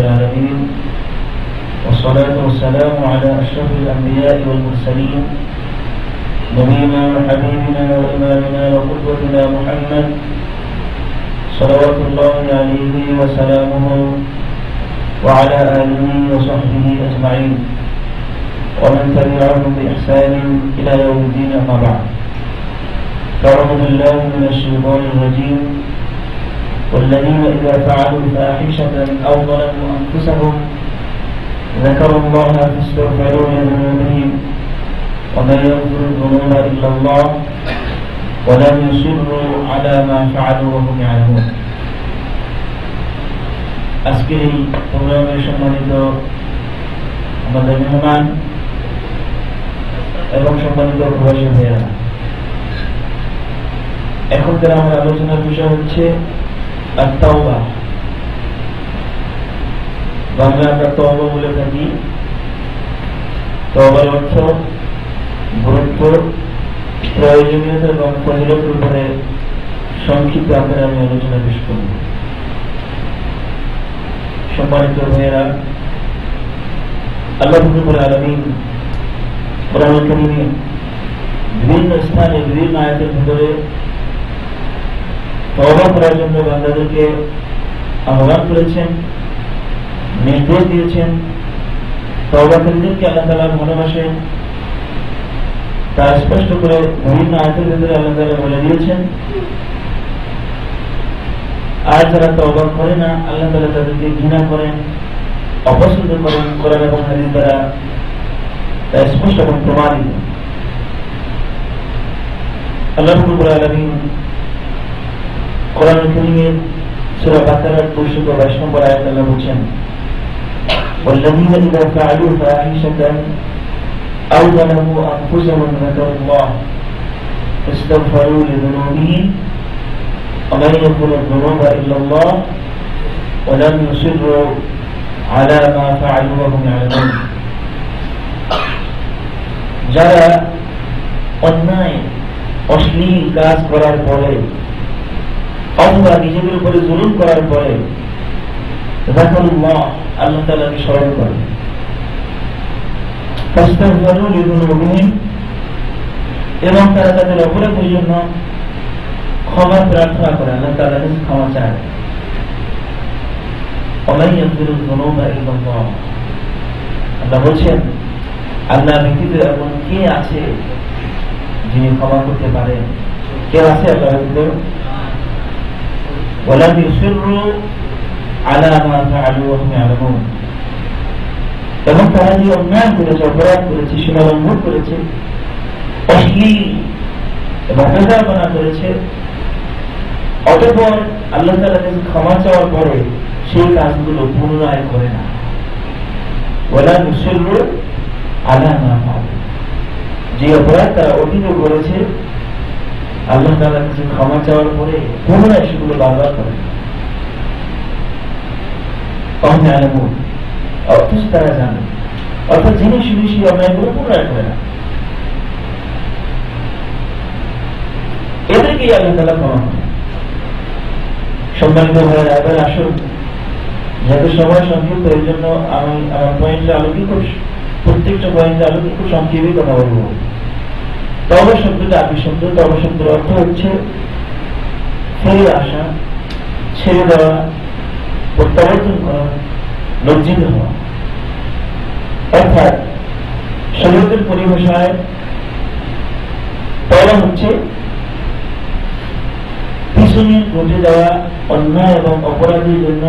العالمين والصلاة والسلام على أشرف الأنبياء والمرسلين نبينا وحبيبنا وإمامنا وقدوتنا محمد صلوات الله عليه وسلامه وعلى آله وصحبه أجمعين. ومن تبعهم بإحسان إلى يوم الدين أما بعد. فأعوذ بالله من الشيطان الرجيم. والذين إذا فعلوا فاحشة أو ظلموا أنفسهم ذكروا الله فاستغفروا لذنوبهم ومن يغفر الذنوب إلا الله ولم يصروا على ما فعلوا وهم يعلمون আজকের এই প্রোগ্রামের সম্মানিত আমাদের মেহমান এবং সম্মানিত প্রবাসী ভাইয়েরা এখনকার আমার আলোচনার বিষয় হচ্ছে আত্মাওবা বাংলা আমরা তওবা বলে থাকি তওবার অর্থ গুরুত্ব প্রয়োজনীয়তা এবং ফজিলতের সংক্ষিপ্ত আকারে আমি আলোচনা পেশ করব সম্মানিত ভাইয়েরা আল্লাহ রব্বুল আলামিন বিভিন্ন স্থানে বিভিন্ন আয়াতের ভিতরে তওবা করার জন্য বান্দাদেরকে আহ্বান করেছেন, নির্দেশ দিয়েছেন তওবাকারীদেরকে আল্লাহ তা স্পষ্ট করে বিভিন্ন আয়াতের আল্লাহ তাআলা বলে দিয়েছেন, আর যারা করে না, আল্লাহ তাআলা তাদেরকে ঘৃণা করেন, অপছন্দ করেন, কোরআন এবং হাদিস দ্বারা তা স্পষ্ট এবং প্রমাণিত। আল্লাহ কোরআন কারীমের সূরা বাকারার 222 নম্বর আয়াত আল্লাহ বলেন والذين إذا فعلوا فاحشة أو ظلموا أنفسهم ذكروا الله فاستغفروا لذنوبهم ومن يغفر الذنوب إلا الله ولم يصروا على ما فعلوا وهم يعلمون যারা অন্যায় অশ্লীল কাজ করার পরে অমরা নিজেদের উপরে জুলুম করার পরে যখন মা আল্লাহ তালাকে স্মরণ করে এবং তারা তাদের অপরাধের জন্য ক্ষমা প্রার্থনা করে, আল্লাহ তালা ক্ষমা চায়। আল্লাহ বলছেন, আল্লাহ ব্যক্তিদের এমন কে আছে যিনি ক্ষমা করতে পারেন? কে আছে আল্লাহ ولم يصروا على ما فعلوا وهم يعلمون এবং তারা যে অন্যায় করেছে অপরাধ করেছে সীমালঙ্ঘন করেছে অশ্লীল এবং প্রতারণা করেছে অতঃপর আল্লাহ তালা কাছে ক্ষমা চাওয়ার পরে সেই কাজগুলো পুনরায় করে না ওলা মুসল্ল আলা না যে অপরাধ তারা অতীত করেছে আল্লাহ তালার কাছে ক্ষমা চাওয়ার পরে পুনরায় সেগুলো বারবার করে তারা জানে, অর্থাৎ জেনে শুনে সেই অন্যায়গুলো পুনরায় করে না এদেরকেই আল্লাহ তালা ক্ষমা করে সম্মানিত আসুন এই জন্য আমি আমার পয়েন্টে আলোকে খুব প্রত্যেকটা পয়েন্টে আলোকে খুব সংক্ষেপে কথা বলব। তব শব্দটা আদি শব্দ তব শব্দের অর্থ হচ্ছে ফিরে আসা, ছেড়ে দেওয়া, প্রত্যাবর্তন করা, লজ্জিত হওয়া। অর্থাৎ শরীরের পরিভাষায় তবা হচ্ছে, পিছনে ঘটে যাওয়া অন্যায় এবং অপরাধের জন্য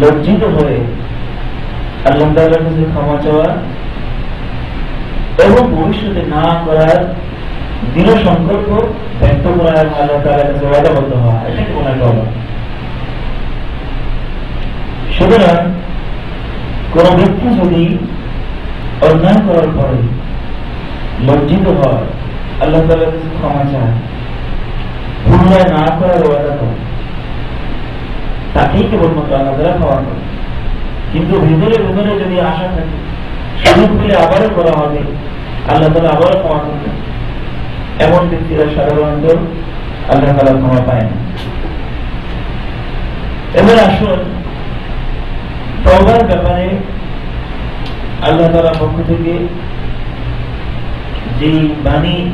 লজ্জিত হয়ে আল্লাহ কাছে ক্ষমা চাওয়া এবং ভবিষ্যতে না করার দৃঢ় সংকল্প ব্যক্ত করা এবং আল্লাহ তাআলার কাছে ওয়াদাবদ্ধ হওয়া এটাকে মনে করা সুতরাং কোন ব্যক্তি যদি অন্যায় করার পরে লজ্জিত হয়, আল্লাহ তাআলার কাছে ক্ষমা চায় পুনরায় না করার ওয়াদা করে তাকেই কেবলমাত্র আল্লাহ তাআলা ক্ষমা করে কিন্তু ভিতরে ভিতরে যদি আশা থাকে সুযোগ পেলে আবারও করা হবে। আল্লাহ তালা আবারও ক্ষমা করবেন। এমন ব্যক্তিরা সাধারণত আল্লাহ তালা ক্ষমা পায় না। এবার আসুন ব্যাপারে আল্লাহ তাআলার পক্ষ থেকে যে বাণী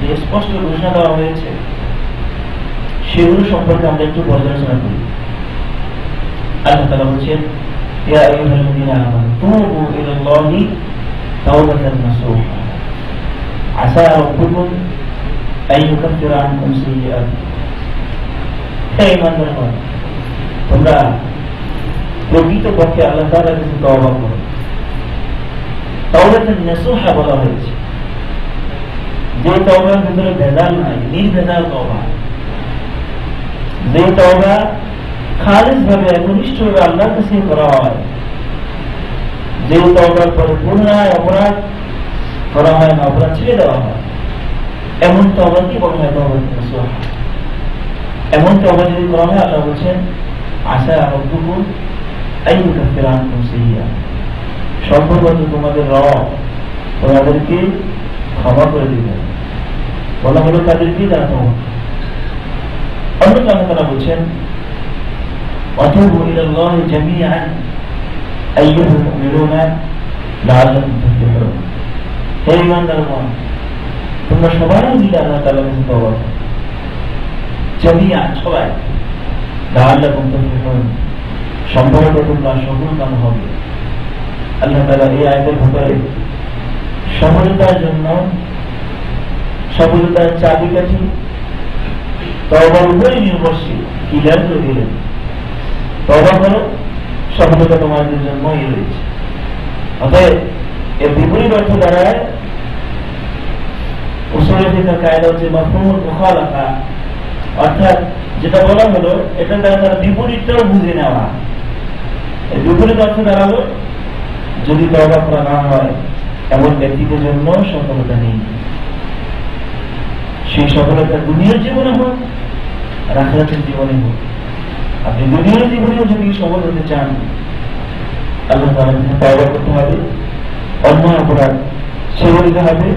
যে স্পষ্ট ঘোষণা দেওয়া হয়েছে, সেগুলো সম্পর্কে আমরা একটু পর্যালোচনা করি। আল্লাহ তাআলা বলছেন তুবু ইলাল্লাহি তাওবাতান নাসুহা আসা রাব্বুকুম আন ইউকাফিরা আনকুম সাইয়্যাতিকুম হে ঈমানদারগণ তোমরা প্রকৃতপক্ষে আল্লাহ তাআলার কাছে তওবা করো তাওবাতান নাসুহা বলা হয়েছে। যে তওবার ভিতরে ভেজাল নাই, নির্ভেজাল তওবা। যে তওবা খালিস ভাবে একনিষ্ঠ ভাবে আল্লাহর কাছে করা হয় যেহেতু অপরাধ পরে পুনরায় অপরাধ করা হয় না, অপরাধ ছেড়ে দেওয়া হয়। এমন তো অবাধই বলা হয় এমন তো অবাধ যদি করা হয়, আল্লাহ বলছেন, আশা অব্দুকু এই ফেরান সেইয়া সম্ভবত তোমাদের রব তোমাদেরকে ক্ষমা করে দিবে বলা হলো তাদের কি জানো অন্য কারণে তারা বলছেন অথবা জমি জামিআন। أيها المؤمنون لعلكم تفلحون হে ইমানদারগণ তোমরা সবাই মিলে আল্লাহ তাআলার কাছে তওবা করো জামিয়া সবাই লাআল্লাকুম তুফলিহুন সম্ভবত তোমরা সফল কাম হবে আল্লাহ তাআলা এই আয়াতের ভিতরে সফলতার জন্য সফলতার চাবিকাঠি তওবার উপরে নির্ভরশীল ক্লিয়ার করে দিলেন তবা করো সফলতা তোমাদের জন্যই রয়েছে। অতএব এর বিপরীত অর্থ দাঁড়ায় যদি না হয় ব্যক্তিদের জন্য সফলতা সেই সফলতা দুনিয়ার জীবনে হোক আর আখরাতের জীবনে হোক। আপনি দুনিয়া জীবনেও যদি সবল হতে চান, আল্লাহ তাআলার করতে হবে। অন্য অপরাধ দিতে হবে।